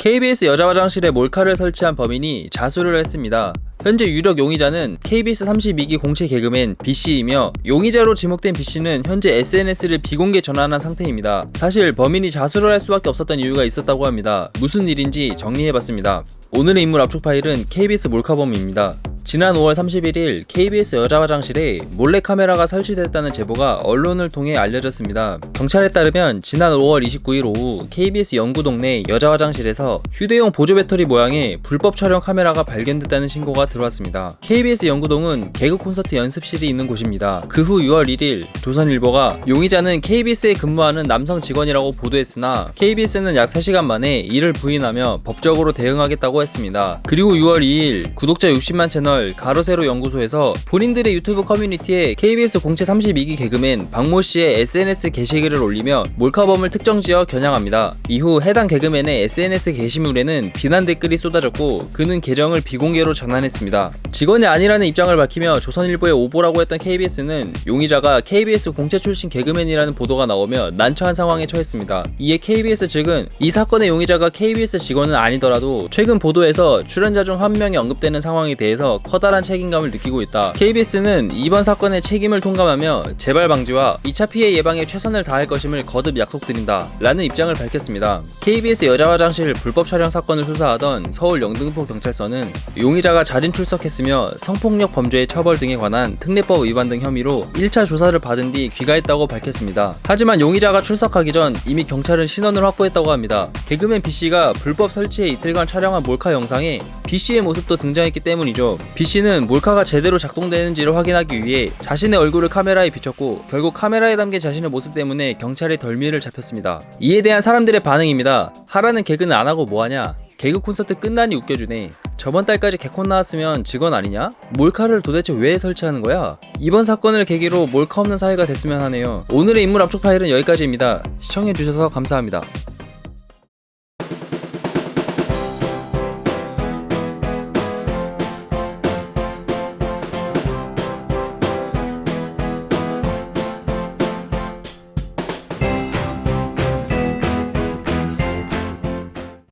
KBS 여자 화장실에 몰카를 설치한 범인이 자수를 했습니다. 현재 유력 용의자는 KBS 32기 공채 개그맨 B씨이며 용의자로 지목된 B씨는 현재 SNS를 비공개 전환한 상태입니다. 사실 범인이 자수를 할 수밖에 없었던 이유가 있었다고 합니다. 무슨 일인지 정리해봤습니다. 오늘의 인물 압축 파일은 KBS 몰카범입니다. 지난 5월 31일 KBS 여자 화장실에 몰래 카메라가 설치됐다는 제보가 언론을 통해 알려졌습니다. 경찰에 따르면 지난 5월 29일 오후 KBS 연구동 내 여자 화장실에서 휴대용 보조 배터리 모양의 불법 촬영 카메라가 발견됐다는 신고가 들어왔습니다. KBS 연구동은 개그 콘서트 연습실이 있는 곳입니다. 그 후 6월 1일 조선일보가 용의자는 KBS에 근무하는 남성 직원이라고 보도했으나 KBS는 약 3시간 만에 이를 부인하며 법적으로 대응하겠다고 했습니다. 그리고 6월 2일 구독자 60만 채널 가로세로 연구소에서 본인들의 유튜브 커뮤니티에 KBS 공채 32기 개그맨 박모 씨의 SNS 게시글을 올리며 몰카범을 특정지어 겨냥합니다. 이후 해당 개그맨의 SNS 게시물에는 비난 댓글이 쏟아졌고 그는 계정을 비공개로 전환했습니다. 직원이 아니라는 입장을 밝히며 조선일보에 오보라고 했던 KBS는 용의자가 KBS 공채 출신 개그맨이라는 보도가 나오며 난처한 상황에 처했습니다. 이에 KBS 측은 이 사건의 용의자가 KBS 직원은 아니더라도 최근 보도에서 출연자 중 한 명이 언급되는 상황에 대해서 커다란 책임감을 느끼고 있다. KBS는 이번 사건의 책임을 통감하며 재발 방지와 2차 피해 예방에 최선을 다할 것임을 거듭 약속드린다. 라는 입장을 밝혔습니다. KBS 여자 화장실 불법 촬영 사건을 수사하던 서울 영등포 경찰서는 용의자가 자진 출석했으며 성폭력 범죄의 처벌 등에 관한 특례법 위반 등 혐의로 1차 조사를 받은 뒤 귀가했다고 밝혔습니다. 하지만 용의자가 출석하기 전 이미 경찰은 신원을 확보했다고 합니다. 개그맨 B씨가 불법 설치해 이틀간 촬영한 몰카 영상에 B씨의 모습도 등장했기 때문이죠. B씨는 몰카가 제대로 작동되는지를 확인하기 위해 자신의 얼굴을 카메라에 비췄고 결국 카메라에 담긴 자신의 모습 때문에 경찰의 덜미를 잡혔습니다. 이에 대한 사람들의 반응입니다. 하라는 개그는 안 하고 뭐하냐? 개그 콘서트 끝나니 웃겨주네. 저번 달까지 개콘 나왔으면 직원 아니냐? 몰카를 도대체 왜 설치하는 거야? 이번 사건을 계기로 몰카 없는 사회가 됐으면 하네요. 오늘의 인물 압축 파일은 여기까지입니다. 시청해주셔서 감사합니다.